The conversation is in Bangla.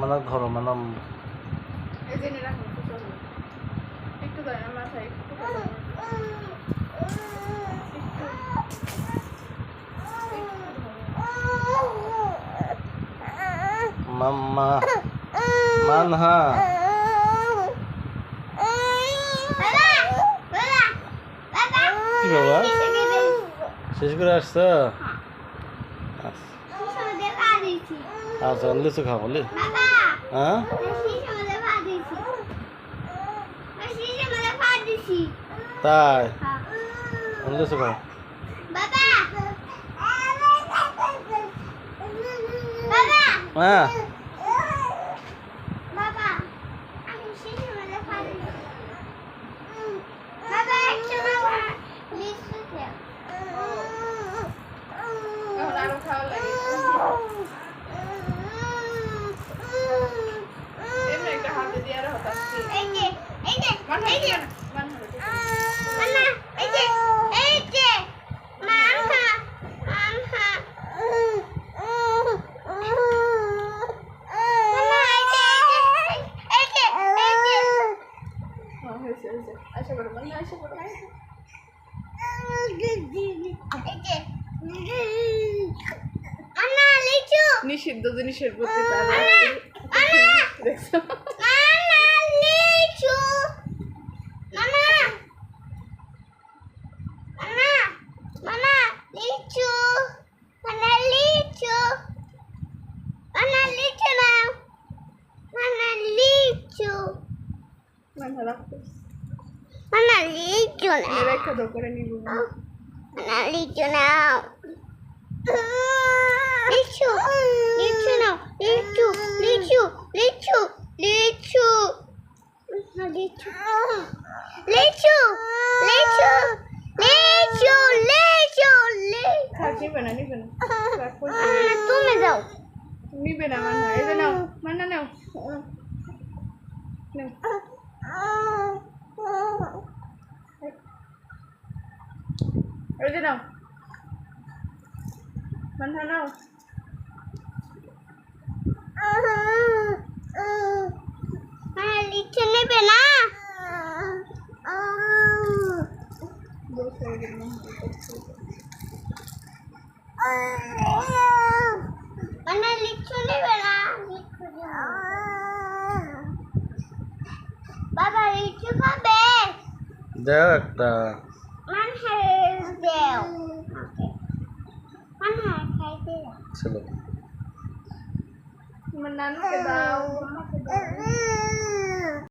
মানে ধরো মানে একটু মাথায় একটু দাঁড়ান। একটু মাম্মা মানহা। কি বাবা? শেষ করে আসছো? আচ্ছা। লিচু খাও বলি হ্যাঁ। তাই লিচু খাও হ্যাঁ এখন নিষিদ্ধ জিনিসের প্রতি তার দেখছ মাথা রাখো রেখে দাও করে নিব Lichu now. Lichu, Lichu now. Lichu, Lichu, Lichu, Lichu. No, Lichu. Lichu, Lichu, Lichu, Lichu, Lichu. থাক নিবে না নিবে না রাখো Ah, তুমি দাও নিবে না মান্না এই নাও মান্না নাও নাও এই যে নাও মান্না নাও মানে লিচু নেবে না মানে নেবে বাবা লিচু খাবে দেও একটা মানে kèo Bánh hà khai kìa Xin lỗi Mình đánh cái đầu